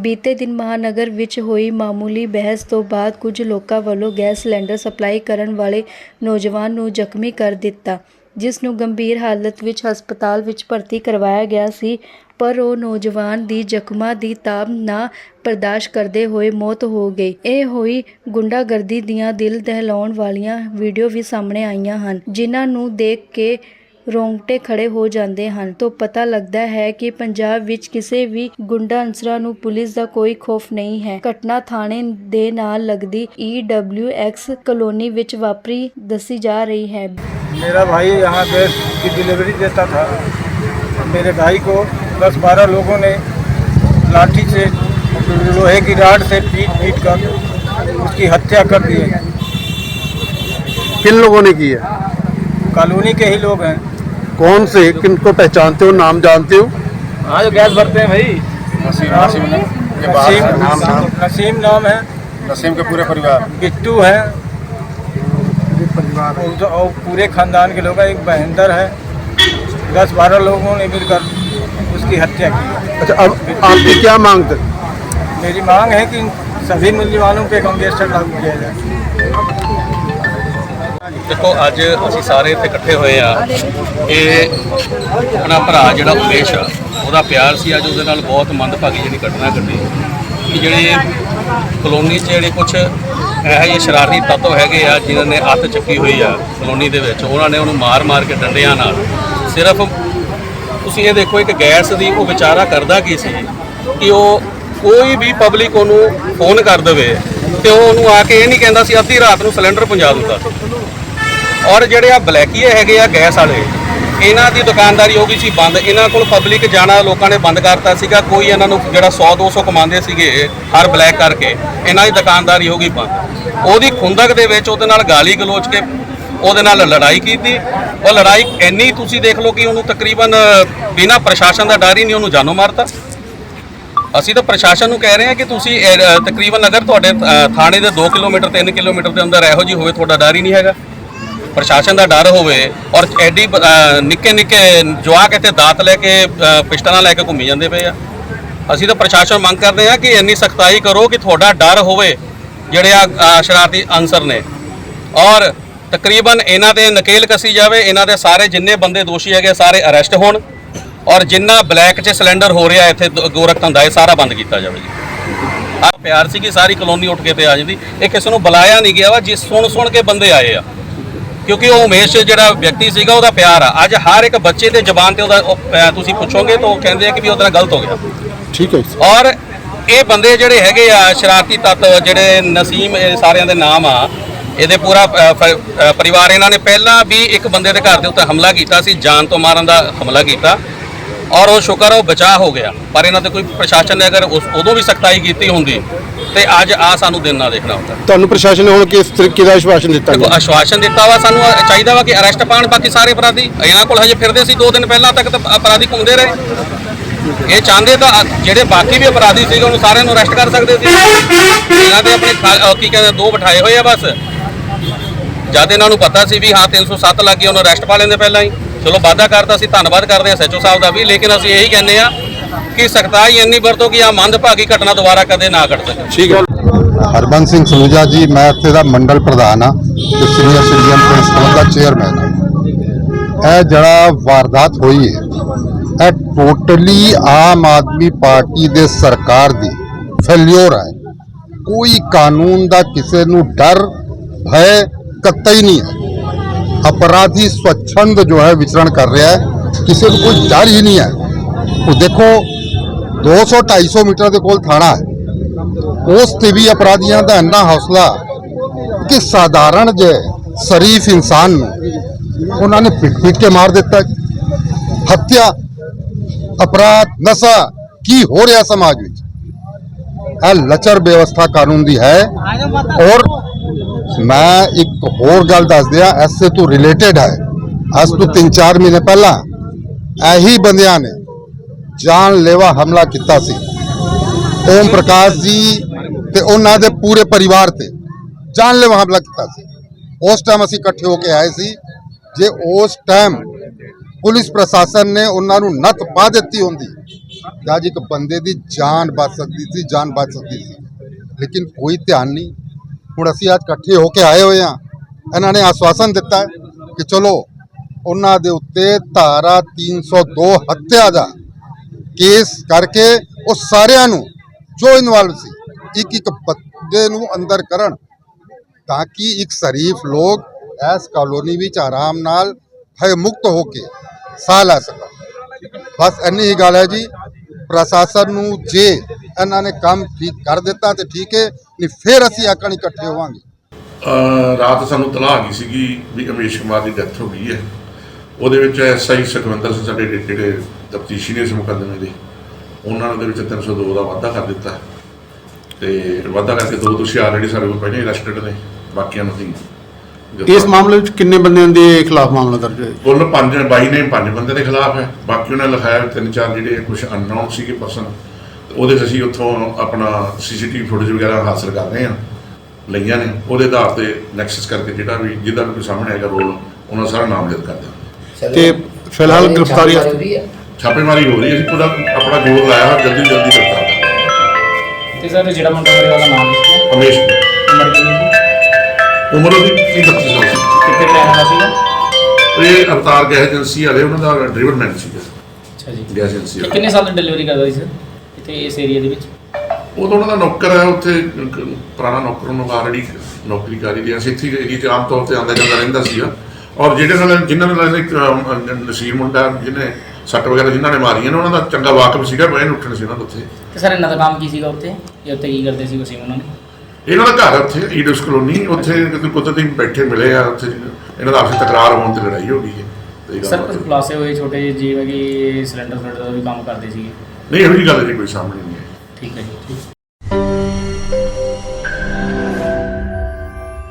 ਬੀਤੇ ਦਿਨ ਮਹਾਨਗਰ ਵਿੱਚ ਹੋਈ ਮਾਮੂਲੀ ਬਹਿਸ ਤੋਂ ਬਾਅਦ ਕੁਝ ਲੋਕਾਂ ਵੱਲੋਂ ਗੈਸ ਸਿਲੰਡਰ ਸਪਲਾਈ ਕਰਨ ਵਾਲੇ ਨੌਜਵਾਨ ਨੂੰ ਜ਼ਖਮੀ ਕਰ ਦਿੱਤਾ, ਜਿਸ ਨੂੰ ਗੰਭੀਰ ਹਾਲਤ ਵਿੱਚ ਹਸਪਤਾਲ ਵਿੱਚ ਭਰਤੀ ਕਰਵਾਇਆ ਗਿਆ ਸੀ, ਪਰ ਉਹ ਨੌਜਵਾਨ ਦੀ ਜ਼ਖਮਾਂ ਦੀ ਤਾਬ ਨਾ ਬਰਦਾਸ਼ਤ ਕਰਦੇ ਹੋਏ ਮੌਤ ਹੋ ਗਈ। ਇਹ ਹੋਈ ਗੁੰਡਾਗਰਦੀ ਦੀਆਂ ਦਿਲ ਦਹਿਲਾਉਣ ਵਾਲੀਆਂ ਵੀਡੀਓ ਵੀ ਸਾਹਮਣੇ ਆਈਆਂ ਹਨ, ਜਿਨ੍ਹਾਂ ਨੂੰ ਦੇਖ ਕੇ ਰੋਂਗਟੇ ਖੜੇ ਹੋ ਜਾਂਦੇ ਹਨ ਤੋਂ ਪਤਾ ਲੱਗਦਾ ਹੈ ਕਿ ਪੰਜਾਬ ਵਿੱਚ ਕਿਸੇ ਵੀ ਗੁੰਡਾ ਅਨਸਰਾਂ ਨੂੰ ਪੁਲਿਸ ਦਾ ਕੋਈ ਖੌਫ ਨਹੀਂ ਹੈ ਘਟਨਾ ਥਾਣੇ ਦੇ ਨਾਲ ਲੱਗਦੀ EWX ਕਲੋਨੀ ਵਿੱਚ ਵਾਪਰੀ ਦੱਸੀ ਜਾ ਰਹੀ ਹੈ मेरा भाई यहाँ गैस की डिलीवरी देता था मेरे भाई को दस बारह लोगों ने लाठी से लोहे की राड से पीट पीट कर उसकी हत्या कर दी है किन लोगों ने की है कॉलोनी के ही लोग हैं कौन से किनको पहचानते हो नाम जानते हो? हाँ जो गैस भरते हैं भाई। नसीम नसीम नसीम नाम नसीम नाम है। नसीम के पूरे परिवार। बिट्टू है। और और पूरे खानदान के लोग एक महेंद्र है। दस बारह लोगों ने मिलकर उसकी हत्या की। अच्छा अब आपकी क्या मांग थी मेरी मांग है कि सभी मुलजमानों पे कंगेस्टर लागू किया जाए। ਦੇਖੋ, ਅੱਜ ਅਸੀਂ ਸਾਰੇ ਇੱਥੇ ਇਕੱਠੇ ਹੋਏ ਆ। ਇਹ ਆਪਣਾ ਭਰਾ ਜਿਹੜਾ ਉਮੇਸ਼ ਆ, ਉਹਦਾ ਪਿਆਰ ਸੀ। ਅੱਜ ਉਹਦੇ ਨਾਲ ਬਹੁਤ ਮੰਦਭਾਗੀ ਜਿਹੜੀ ਘਟਨਾ ਘਟੀ। ਕਿ ਜਿਹੜੇ ਕਲੋਨੀ 'ਚ ਜਿਹੜੇ ਕੁਝ ਇਹੋ ਜਿਹੇ ਸ਼ਰਾਰਤੀ ਤੱਤਵ ਹੈਗੇ ਆ, ਜਿਨ੍ਹਾਂ ਨੇ ਅੱਤ ਚੱਕੀ ਹੋਈ ਆ ਕਲੋਨੀ ਦੇ ਵਿੱਚ, ਉਹਨਾਂ ਨੇ ਉਹਨੂੰ ਮਾਰ-ਮਾਰ ਕੇ ਡੰਡਿਆਂ ਨਾਲ। ਸਿਰਫ ਤੁਸੀਂ ਇਹ ਦੇਖੋ, ਇੱਕ ਗੈਸ ਦੀ ਉਹ ਵਿਚਾਰਾ ਕਰਦਾ ਕੀ ਸੀ? ਕਿ ਉਹ ਕੋਈ ਵੀ ਪਬਲਿਕ ਉਹਨੂੰ ਫੋਨ ਕਰ ਦੇਵੇ ਤੇ ਉਹ ਉਹਨੂੰ ਆ ਕੇ ਇਹ ਨਹੀਂ ਕਹਿੰਦਾ ਸੀ, ਅੱਧੀ ਰਾਤ ਨੂੰ ਸਿਲੰਡਰ ਪਹੁੰਚਾ ਦਿੰਦਾ ਸੀ ਔਰ ਜਿਹੜੇ ਆ ਬਲੈਕੀਏ ਹੈਗੇ ਆ ਗੈਸ ਵਾਲੇ, ਇਹਨਾਂ ਦੀ ਦੁਕਾਨਦਾਰੀ ਹੋ ਗਈ ਸੀ ਬੰਦ। ਇਹਨਾਂ ਕੋਲ ਪਬਲਿਕ ਜਾਣਾ, ਲੋਕਾਂ ਨੇ ਬੰਦ ਕਰਤਾ ਸੀਗਾ। ਕੋਈ ਇਹਨਾਂ ਨੂੰ ਜਿਹੜਾ 100 200 ਕਮਾਉਂਦੇ ਸੀਗੇ, ਹਰ ਬਲੈਕ ਕਰਕੇ, ਇਹਨਾਂ ਦੀ ਦੁਕਾਨਦਾਰੀ ਹੋ ਗਈ ਬੰਦ। ਉਹਦੀ ਖੁੰਦਕ ਦੇ ਵਿੱਚ ਉਹਦੇ ਨਾਲ ਗਾਲੀ ਗਲੋਚ ਕੇ ਉਹਦੇ ਨਾਲ ਲੜਾਈ ਕੀਤੀ। ਉਹ ਲੜਾਈ ਇੰਨੀ ਤੁਸੀਂ ਦੇਖ ਲਓ ਕਿ ਉਹਨੂੰ ਤਕਰੀਬਨ ਬਿਨਾਂ ਪ੍ਰਸ਼ਾਸਨ ਦਾ ਡਰ ਹੀ ਨਹੀਂ, ਉਹਨੂੰ ਜਾਨੋਂ ਮਾਰਤਾ। ਅਸੀਂ ਤਾਂ ਪ੍ਰਸ਼ਾਸਨ ਨੂੰ ਕਹਿ ਰਹੇ ਹਾਂ ਕਿ ਤੁਸੀਂ ਤਕਰੀਬਨ ਅਗਰ ਤੁਹਾਡੇ ਥਾਣੇ ਦੇ 2 ਕਿਲੋਮੀਟਰ 3 ਕਿਲੋਮੀਟਰ ਦੇ ਅੰਦਰ ਇਹੋ ਜੀ ਹੋਵੇ, ਤੁਹਾਡਾ ਡਰ ਹੀ ਨਹੀਂ ਹੈਗਾ। ਪ੍ਰਸ਼ਾਸਨ ਦਾ ਡਰ ਹੋਵੇ ਔਰ ਐਡੀ ਨਿੱਕੇ ਨਿੱਕੇ ਜਵਾਕ ਇੱਥੇ ਦਾਤ ਲੈ ਕੇ ਪਿਸਟਲਾਂ ਲੈ ਕੇ ਘੁੰਮੀ ਜਾਂਦੇ ਪਏ ਆ। ਅਸੀਂ ਤਾਂ ਪ੍ਰਸ਼ਾਸਨ ਮੰਗ ਕਰਦੇ ਹਾਂ ਕਿ ਇੰਨੀ ਸਖਤਾਈ ਕਰੋ ਕਿ ਤੁਹਾਡਾ ਡਰ ਹੋਵੇ, ਜਿਹੜੇ ਆ ਸ਼ਰਾਰਤੀ ਅਨਸਰ ਨੇ। ਔਰ ਤਕਰੀਬਨ ਇਹਨਾਂ ਦੇ ਨਕੇਲ ਕਸੀ ਜਾਵੇ, ਇਹਨਾਂ ਦੇ ਸਾਰੇ ਜਿੰਨੇ ਬੰਦੇ ਦੋਸ਼ੀ ਹੈਗੇ ਸਾਰੇ ਅਰੈਸਟ ਹੋਣ। ਔਰ ਜਿੰਨਾ ਬਲੈਕ 'ਚ ਸਿਲੰਡਰ ਹੋ ਰਿਹਾ ਇੱਥੇ ਗੋਰਖ ਧੰਦਾ ਇਹ ਸਾਰਾ ਬੰਦ ਕੀਤਾ ਜਾਵੇ ਜੀ। ਆ ਪਿਆਰ ਸੀ ਕਿ ਸਾਰੀ ਕਲੋਨੀ ਉੱਠ ਕੇ ਤੇ ਆ ਜਾਂਦੀ। ਇਹ ਕਿਸੇ ਨੂੰ ਬੁਲਾਇਆ ਨਹੀਂ ਗਿਆ ਵਾ, ਜਿਸ ਸੁਣ ਸੁਣ ਕੇ ਬੰਦੇ ਆਏ ਆ। ਕਿਉਂਕਿ ਉਹ ਉਮੇਸ਼ ਜਿਹੜਾ ਵਿਅਕਤੀ ਸੀਗਾ ਉਹਦਾ ਪਿਆਰ ਆ। ਅੱਜ ਹਰ ਇੱਕ ਬੱਚੇ ਦੇ ਜ਼ਬਾਨ ਤੇ ਉਹਦਾ ਤੁਸੀਂ ਪੁੱਛੋਗੇ ਤਾਂ ਉਹ ਕਹਿੰਦੇ ਆ ਕਿ ਵੀ ਉਹਦਾ ਗਲਤ ਹੋ ਗਿਆ। ਠੀਕ ਹੈ ਔਰ ਇਹ ਬੰਦੇ ਜਿਹੜੇ ਹੈਗੇ ਆ ਸ਼ਰਾਰਤੀ ਤੱਤ ਜਿਹੜੇ ਨਸੀਮ ਇਹ ਸਾਰਿਆਂ ਦੇ ਨਾਮ ਆ ਇਹਦੇ ਪੂਰਾ ਪਰਿਵਾਰ ਇਹਨਾਂ ਨੇ ਪਹਿਲਾਂ ਵੀ ਇੱਕ ਬੰਦੇ ਦੇ ਘਰ ਦੇ ਉੱਤੇ ਹਮਲਾ ਕੀਤਾ ਸੀ ਜਾਨ ਤੋਂ ਮਾਰਨ ਦਾ ਹਮਲਾ ਕੀਤਾ। ਔਰ ਉਹ ਸ਼ੁਕਰ ਉਹ ਬਚਾਅ ਹੋ ਗਿਆ। ਪਰ ਇਹਨਾਂ ਤੇ ਕੋਈ ਪ੍ਰਸ਼ਾਸਨ ਨੇ ਅਗਰ ਉਸ ਉਦੋਂ ਵੀ ਸਖਤਾਈ ਕੀਤੀ ਹੁੰਦੀ ਤੇ ਅੱਜ ਆ ਸਾਨੂੰ ਦਿਨ ਨਾ ਦੇਖਣਾ ਹੁੰਦਾ। ਤੁਹਾਨੂੰ ਪ੍ਰਸ਼ਾਸਨ ਨੇ ਹੁਣ ਕਿਸ ਤਰੀਕੇ ਦਾ ਵਿਸ਼ਵਾਸਨ ਦਿੱਤਾ ਦੇਖੋ ਆਸ਼ਵਾਸਨ ਦਿੱਤਾ ਵਾ ਸਾਨੂੰ ਚਾਹੀਦਾ ਵਾ ਕਿ ਅਰੈਸਟ ਪਾਣ ਬਾਕੀ ਸਾਰੇ ਅਪਰਾਧੀ। ਇਹਨਾਂ ਕੋਲ ਹਜੇ ਫਿਰਦੇ ਸੀ 2 ਦਿਨ ਪਹਿਲਾਂ ਤੱਕ ਤਾਂ ਅਪਰਾਧੀ ਘੁੰਮਦੇ ਰਹੇ। ਇਹ ਚਾਹੁੰਦੇ ਤਾਂ ਜਿਹੜੇ ਬਾਕੀ ਵੀ ਅਪਰਾਧੀ ਸੀਗੇ ਉਹਨੂੰ ਸਾਰਿਆਂ ਨੂੰ ਅਰੈਸਟ ਕਰ ਸਕਦੇ ਸੀ। ਇਹਨਾਂ ਦੇ ਆਪਣੇ ਕੀ ਕਹਿੰਦੇ ਦੋ ਬਿਠਾਏ ਹੋਏ ਆ ਬਸ। ਜਦ ਇਹਨਾਂ ਨੂੰ ਪਤਾ ਸੀ ਵੀ ਹਾਂ 307 ਲੱਗ ਉਹਨੂੰ ਅਰੈਸਟ ਪਾ ਲੈਂਦੇ ਪਹਿਲਾਂ ਹੀ। ਚਲੋ ਵਾਅਦਾ ਕਰਤਾ ਸੀ, ਧੰਨਵਾਦ ਕਰਦੇ ਆ ਸੈਚੋ ਸਾਹਿਬ ਦਾ ਵੀ, ਲੇਕਿਨ ਅਸੀਂ ਇਹੀ ਕਹਿੰਦੇ ਆ ਕਿ ਸਖਤਾਈ ਇੰਨੀ ਵਰਤੋ ਕਿ ਆ ਮੰਦਭਾਗੀ ਘਟਨਾ ਦੁਬਾਰਾ ਕਦੇ ਨਾ ਘਟ ਸਕੇ। ਠੀਕ ਹੈ। ਹਰਬੰਸ ਸਿੰਘ ਸਲੂਜਾ ਜੀ, ਮੈਂ ਇੱਥੇ ਦਾ ਮੰਡਲ ਪ੍ਰਧਾਨ ਆ ਤੇ ਸੀਨੀਅਰ ਸਿਟੀਜ਼ਨ ਪ੍ਰਿੰਸੀਪਲ ਦਾ ਚੇਅਰਮੈਨ ਆ ਇਹ ਜਿਹੜਾ ਵਾਰਦਾਤ ਹੋਈ ਹੈ, ਇਹ ਟੋਟਲੀ ਆਮ ਆਦਮੀ ਪਾਰਟੀ ਦੇ ਸਰਕਾਰ ਦੀ ਫੇਲਿਓਰ ਹੈ। ਕੋਈ ਕਾਨੂੰਨ ਦਾ ਕਿਸੇ ਨੂੰ ਡਰ, ਭੈ, ਕਤਈ ਨਹੀਂ ਹੈ। ਅਪਰਾਧੀ ਸਵੱਛੰਦ ਜੋ ਹੈ ਵਿਚਰਣ ਕਰ ਰਿਹਾ ਹੈ, ਕਿਸੇ ਨੂੰ ਕੋਈ ਡਰ ਹੀ ਨਹੀਂ ਹੈ। ਉਹ ਦੇਖੋ 200 250 ਮੀਟਰ ਦੇ ਕੋਲ ਥਾਣਾ ਹੈ। ਉਸ ਤੇ ਵੀ ਅਪਰਾਧੀਆਂ ਦਾ ਇੰਨਾ ਹੌਸਲਾ ਕਿ ਸਾਧਾਰਨ ਜੇ ਸ਼ਰੀਫ ਇਨਸਾਨ ਨੂੰ ਉਹਨਾਂ ਨੇ ਪਿੱਟ ਪਿੱਟ ਕੇ ਮਾਰ ਦਿੱਤਾ ਹੱਤਿਆ, ਅਪਰਾਧ, ਨਸ਼ਾ, ਕੀ ਹੋ ਰਿਹਾ ਸਮਾਜ ਵਿੱਚ? ਇਹ ਲਚਰ ਵਿਵਸਥਾ ਕਾਨੂੰਨ ਦੀ ਹੈ। ਔਰ ਮੈਂ ਇੱਕ ਹੋਰ ਗੱਲ ਦੱਸ ਦਿਆਂ, ਐਸੇ ਤੋਂ ਰਿਲੇਟਡ ਹੈ। ਅੱਜ ਤੋਂ 3-4 ਮਹੀਨੇ ਪਹਿਲਾਂ ਇਹੀ ਬੰਦਿਆਂ ਨੇ ਜਾਨਲੇਵਾ ਹਮਲਾ ਕੀਤਾ ਸੀ। ਓਮ ਪ੍ਰਕਾਸ਼ ਜੀ ਤੇ ਉਹਨਾਂ ਦੇ ਪੂਰੇ ਪਰਿਵਾਰ ਤੇ ਜਾਨਲੇਵਾ ਹਮਲਾ ਕੀਤਾ ਸੀ। ਉਸ ਟਾਈਮ ਅਸੀਂ ਇਕੱਠੇ ਹੋ ਕੇ ਆਏ ਸੀ। ਜੇ ਉਸ ਟਾਈਮ ਪੁਲਿਸ ਪ੍ਰਸ਼ਾਸਨ ਨੇ ਉਹਨਾਂ ਨੂੰ ਨੱਥ ਪਾ ਦਿੱਤੀ ਹੁੰਦੀ, ਤਾਂ ਅੱਜ ਇੱਕ ਬੰਦੇ ਦੀ ਜਾਨ ਬਚ ਸਕਦੀ ਸੀ, ਜਾਨ ਬਚ ਸਕਦੀ ਸੀ। ਲੇਕਿਨ ਕੋਈ ਧਿਆਨ ਨਹੀਂ ਹੁਣ ਅਸੀਂ ਅੱਜ ਇਕੱਠੇ ਹੋ ਕੇ ਆਏ ਹੋਏ ਹਾਂ। ਇਹਨਾਂ ਨੇ ਆਸ਼ਵਾਸਨ ਦਿੱਤਾ ਕਿ ਚਲੋ, ਉਹਨਾਂ ਦੇ ਉੱਤੇ ਧਾਰਾ 302 ਹੱਤਿਆ ਦਾ ਕੇਸ ਕਰਕੇ ਉਹ ਸਾਰਿਆਂ ਨੂੰ, ਜੋ ਇਨਵੋਲਵ ਸੀ, ਇੱਕ ਇੱਕ ਬੰਦੇ ਨੂੰ ਅੰਦਰ ਕਰਨ ਤਾਂ ਕਿ ਇੱਕ ਸ਼ਰੀਫ ਲੋਕ ਇਸ ਕਾਲੋਨੀ ਵਿੱਚ ਆਰਾਮ ਨਾਲ ਭੈ, ਮੁਕਤ ਹੋ ਕੇ ਸਾਹ ਲੈ ਸਕਣ। ਬਸ ਇੰਨੀ ਹੀ ਗੱਲ ਹੈ ਜੀ। ਪ੍ਰਸ਼ਾਸਨ ਨੂੰ ਜੇ ਇਹਨਾਂ ਨੇ ਕੰਮ ਠੀਕ ਕਰ ਦਿੱਤਾ ਤੇ ਠੀਕ ਹੈ ਨਹੀਂ ਫਿਰ ਅਸੀਂ ਆਕਣ ਇਕੱਠੇ ਹੋਵਾਂਗੇ। ਰਾਤ ਸਾਨੂੰ ਤਲਾਹ ਆ ਗਈ ਸੀਗੀ ਵੀ ਅਮੇਸ਼ ਕੁਮਾਰ ਦੀ ਡੈਥ ਹੋ ਗਈ ਹੈ। ਉਹਦੇ ਵਿੱਚ ਐਸਆਈ ਸੁਖਵਿੰਦਰ ਸਿੰਘ ਸਾਡੇ ਜਿਹੜੇ ਤਫਤੀਸ਼ੀ ਨੇ ਇਸ ਮੁਕੱਦਮੇ ਦੇ। ਉਹਨਾਂ ਨੇ ਉਹਦੇ ਵਿੱਚ 302 ਦਾ ਵਾਅਦਾ ਕਰ ਦਿੱਤਾ। ਤੇ ਵਾਅਦਾ ਕਰਕੇ ਦੋ ਦੋਸ਼ੀ ਆਲਰੇਡੀ ਸਾਡੇ ਕੋਲ ਪਹਿਲਾਂ ਅਰੈਸਟਡ ਨੇ। ਬਾਕੀਆਂ ਨੂੰ ਅਸੀਂ ਇਸ ਮਾਮਲੇ ਵਿੱਚ ਕਿੰਨੇ ਬੰਦਿਆਂ ਦੇ ਖਿਲਾਫ ਮਾਮਲਾ ਦਰਜ ਹੈ ਕੁੱਲ ਪੰਜ ਬਾਈ ਨੇ ਪੰਜ ਬੰਦੇ ਦੇ ਖਿਲਾਫ ਹੈ। ਬਾਕੀ ਉਹਨਾਂ ਲਿਖਾਇਆ ਤਿੰਨ ਚਾਰ ਜਿਹੜੇ ਕੁਝ ਅਨਨੋਨ ਸੀਗੇ ਪਰਸਨ ਉਹਦੇ 'ਚ ਅਸੀਂ ਉੱਥੋਂ ਆਪਣਾ ਸੀਸੀਟੀਵੀ ਫੁਟੇਜ ਵਗੈਰਾ ਹਾਸਲ ਕਰ ਰਹੇ ਹਾਂ ਲਈਆਂ ਨੇ। ਉਹਦੇ ਆਧਾਰ ਤੇ ਨੈਕਸਸ ਕਰਕੇ ਜਿਹੜਾ ਵੀ ਜਿਹਦਾ ਵੀ ਕੋਈ ਸਾਹਮਣੇ ਆਏਗਾ ਰੋਲ ਉਹਨਾਂ ਦਾ ਸਾਰਾ ਨਾਮਜ਼ਦ ਕਰ ਦਿਆਂਗੇ। ਤੇ ਫਿਲਹਾਲ ਗ੍ਰਿਫਤਾਰੀ ਛਾਪੇਮਾਰੀ ਹੋ ਰਹੀ ਹੈ ਅਸੀਂ ਪੂਰਾ ਆਪਣਾ ਜੋਰ ਲਾਇਆ ਜਲਦੀ ਜਲਦੀ ਗ੍ਰਿਫਤਾਰ ਤੇ ਸਰ ਜਿਹੜਾ ਮੁੰਡਾ ਮਰਿਆ ਉਹਦਾ ਨਾਮ ਦੱਸੋ ਹਮੇਸ਼ ਉਮਰ ਕਿੰਨੀ ਸੀ? ਉਮਰ ਉਹਦੀ 30 32 ਸਾਲ ਸੀ। ਕਿੱਥੇ ਰਹਿਣ ਵਾਲਾ ਸੀਗਾ? ਇਹ ਅਵਤਾਰ ਗੈਸ ਏਜੰਸੀ ਵਾਲੇ ਉਹਨਾਂ ਦਾ ਡਰਾਈਵਰ ਮੈਨ ਸੀਗਾ। ਅੱਛਾ ਜੀ। ਗੈਸ ਏਜੰਸੀ ਵਾਲਾ। ਕਿੰਨੇ ਸਾਲ ਤੋਂ ਡਿਲੀਵਰੀ ਕਰਦਾ ਸੀ ਸਰ? ਇੱਥੇ ਇਸ ਏਰੀਆ ਦੇ ਵਿੱਚ? ਉਹ ਤਾਂ ਉਹਨਾਂ ਦਾ ਨੌਕਰ ਹੈ ਉੱਥੇ ਇੱਕ ਪੁਰਾਣਾ ਨੌਕਰ ਉਹਨੂੰ ਆਲਰੇਡੀ ਨੌਕਰੀ ਕਰੀ ਦੀ ਸੀ। ਇੱਥੇ ਏਰੀਆ 'ਚ ਆਮ ਤੌਰ ਤੇ ਆਉਂਦਾ ਜਾਂਦਾ ਰਹਿੰਦਾ ਸੀਗਾ। ਔਰ ਜਿਹੜੇ ਨਾਲ ਜਿਨ੍ਹਾਂ ਨਾਲ ਇੱਕ ਅਮ, ਨਸੀਰ ਮੁੰਡਾ ਜਿਹਨੇ ਸੱਟ ਵਗੈਰਾ ਜਿਨ੍ਹਾਂ ਨੇ ਮਾਰੀਆਂ ਨੇ ਉਹਨਾਂ ਦਾ ਚੰਗਾ ਵਾਕਫ ਸੀਗਾ ਬੈਨ ਉੱਠਣ ਸੀ ਉਹਨਾਂ ਦਾ ਉੱਥੇ। ਤੇ ਸਰ ਇਹਨਾਂ ਦਾ ਕੰਮ ਕੀ ਸੀਗਾ ਉੱਥੇ? ਇਹ ਉੱਥੇ ਕੀ ਕਰਦੇ ਸੀ ਵਸੀਮ ਉਹਨਾਂ ਨੇ? ਇਹਨਾਂ ਦਾ ਘਰ ਹੈ ਉੱਥੇ ਈਡਸ ਕਲੋਨੀ। ਉੱਥੇ ਕਿਤੇ ਕੁਦਰਤੀ ਬੈਠੇ ਮਿਲੇ ਆ ਉੱਥੇ ਇਹਨਾਂ ਦਾ ਆਪਸੀ ਤਕਰਾਰ ਹੋਣ ਤੇ ਲੜਾਈ ਹੋ ਗਈ ਹੈ। ਗੱਲ ਸਰ ਕੁਝ ਖੁਲਾਸੇ ਹੋਏ ਛੋਟੇ ਜਿਹੇ ਜਿਵੇਂ ਕਿ ਸਿਲੰਡਰ ਸਿਲੰਡਰ ਦਾ ਵੀ ਕੰਮ ਕਰਦੇ ਸੀਗੇ? ਨਹੀਂ ਇਹੋ ਜਿਹੀ ਗੱਲ ਨਹੀਂ ਕੋਈ ਸਾਹਮਣੇ ਨਹੀਂ ਹੈ ਠੀਕ ਹੈ ਜੀ